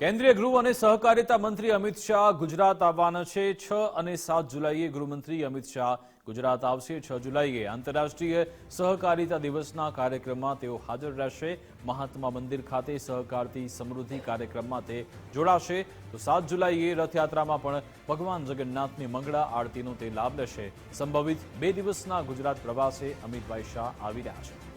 કેન્દ્રીય ગૃહ અને સહકારિતા મંત્રી અમિત શાહ ગુજરાત આવવાના છે. છ અને સાત જુલાઈએ ગૃહમંત્રી અમિત શાહ ગુજરાત આવશે. છ જુલાઈએ આંતરરાષ્ટ્રીય સહકારિતા દિવસના કાર્યક્રમમાં તેઓ હાજર રહેશે. મહાત્મા મંદિર ખાતે સહકારથી સમૃદ્ધિ કાર્યક્રમમાં તે જોડાશે. તો સાત જુલાઈએ રથયાત્રામાં પણ ભગવાન જગન્નાથની મંગળા આરતીનો તે લાભ લેશે. સંભવિત બે દિવસના ગુજરાત પ્રવાસે અમિતભાઈ શાહ આવી રહ્યા છે.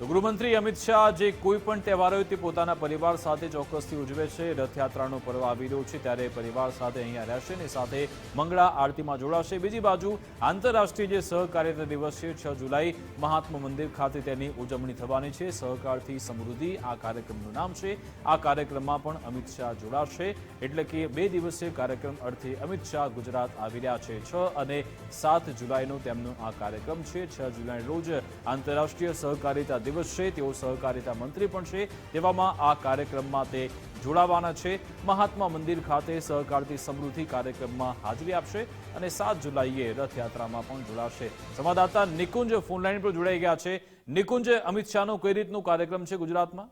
તો ગૃહમંત્રી અમિત શાહ જે કોઈ પણ તહેવાર હોય તે પોતાના પરિવાર સાથે ચોક્કસથી ઉજવે છે. રથયાત્રાનો પર્વ આવી રહ્યો છે ત્યારે પરિવાર સાથે અહીંયા રહેશે અને સાથે મંગળા આરતીમાં જોડાશે. બીજી બાજુ આંતરરાષ્ટ્રીય જે સહકારિતા દિવસ છે, છ જુલાઈ, મહાત્મા મંદિર ખાતે તેની ઉજવણી થવાની છે. સહકારથી સમૃદ્ધિ આ કાર્યક્રમનું નામ છે. આ કાર્યક્રમમાં પણ અમિત શાહ જોડાશે. એટલે કે બે દિવસીય કાર્યક્રમ અર્થે અમિત શાહ ગુજરાત આવી રહ્યા છે. છ અને સાત જુલાઈનો તેમનો આ કાર્યક્રમ છે. છ જુલાઈ રોજ આંતરરાષ્ટ્રીય સહકારિતા દિવસ છે, તેઓ સહકારિતા મંત્રી પણ છે, તેવામાં આ કાર્યક્રમમાં તે જોડાવાના છે. મહાત્મા મંદિર ખાતે સહકારથી સમૃદ્ધિ કાર્યક્રમમાં હાજરી આપશે અને સાત જુલાઈએ રથયાત્રામાં પણ જોડાશે. સંવાદદાતા નિકુંજ ફોનલાઈન પર જોડાઈ ગયા છે. નિકુંજ, અમિત શાહનો કઈ રીતનો કાર્યક્રમ છે ગુજરાતમાં?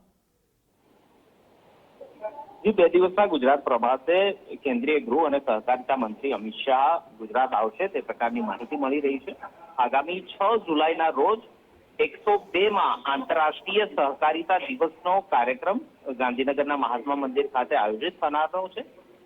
જી, બે દિવસના ગુજરાત પ્રવાસે કેન્દ્રીય ગૃહ અને સહકારિતા મંત્રી અમિત શાહ ગુજરાત આવશે, તે પ્રકારની માહિતી મળી રહી છે. આગામી છ જુલાઈના રોજ એકસો બે માં આંતરરાષ્ટ્રીય સહકારિતા દિવસનો કાર્યક્રમ ગાંધીનગરના મહાત્મા મંદિર ખાતે આયોજિત થનારો છે.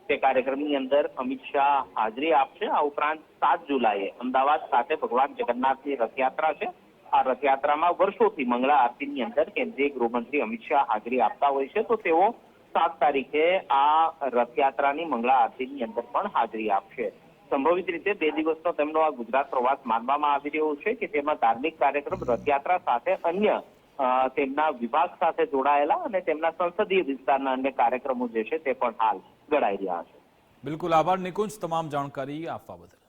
તે કાર્યક્રમની અંદર અમિત શાહ હાજરી આપશે. આ ઉપરાંત સાત જુલાઈએ અમદાવાદ ખાતે ભગવાન જગન્નાથની રથયાત્રા છે. આ રથયાત્રામાં વર્ષોથી મંગળા આરતીની અંદર કેન્દ્રીય ગૃહમંત્રી અમિત શાહ હાજરી આપતા હોય છે. તો તેઓ સાત તારીખે આ રથયાત્રાની મંગળા આરતીની અંદર પણ હાજરી આપશે. સંભવિત રીતે બે દિવસનો તેમનો આ ગુજરાત પ્રવાસ માનવામાં આવી રહ્યો છે કે તેમાં ધાર્મિક કાર્યક્રમ, રથયાત્રા સાથે અન્ય તેમના વિભાગ સાથે જોડાયેલા અને તેમના સંસદીય વિસ્તારના અન્ય કાર્યક્રમો જે છે તે પણ હાલ ગળાઈ રહ્યા છે. બિલકુલ આભાર નિકુંજ. તમામ જાણકારી આપવા બદલ.